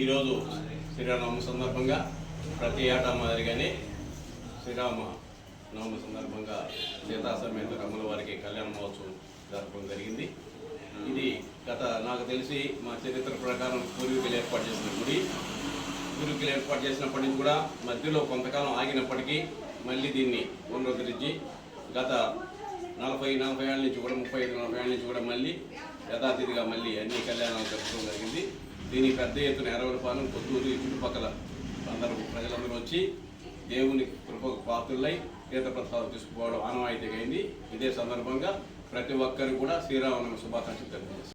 ఈరోజు శ్రీరామనవమి సందర్భంగా ప్రతి ఏటా మాదిరిగానే శ్రీరామ నవమి సందర్భంగా సీతాసమేత రమ్మల వారికి కళ్యాణ మహోత్సవం జరపడం జరిగింది. ఇది గత నాకు తెలిసి మా చరిత్ర ప్రకారం పూర్వీకులు ఏర్పాటు చేసిన గుడి. పూర్వీకులు ఏర్పాటు చేసినప్పటి నుంచి కూడా మధ్యలో కొంతకాలం ఆగినప్పటికీ మళ్ళీ దీన్ని పునరుద్ధరించి గత నలభై నలభై ఏళ్ళ నుంచి కూడా ముప్పై ఐదు నలభై ఏళ్ళ నుంచి కూడా మళ్ళీ యథాతిథిగా మళ్ళీ అన్ని కళ్యాణాలు జరపడం జరిగింది. దీనికి పెద్ద ఎత్తున ఎరవలపాలెం కొత్తూరు ఈ చుట్టుపక్కల అందరూ ప్రజలందరూ వచ్చి దేవుని కృపకు పాత్రులై తీర్థప్రసాదం తీసుకుపోవడం ఆనవాయితీగా అయింది. ఇదే సందర్భంగా ప్రతి ఒక్కరు కూడా శ్రీరామనవమి శుభాకాంక్షలు తెలియజేస్తారు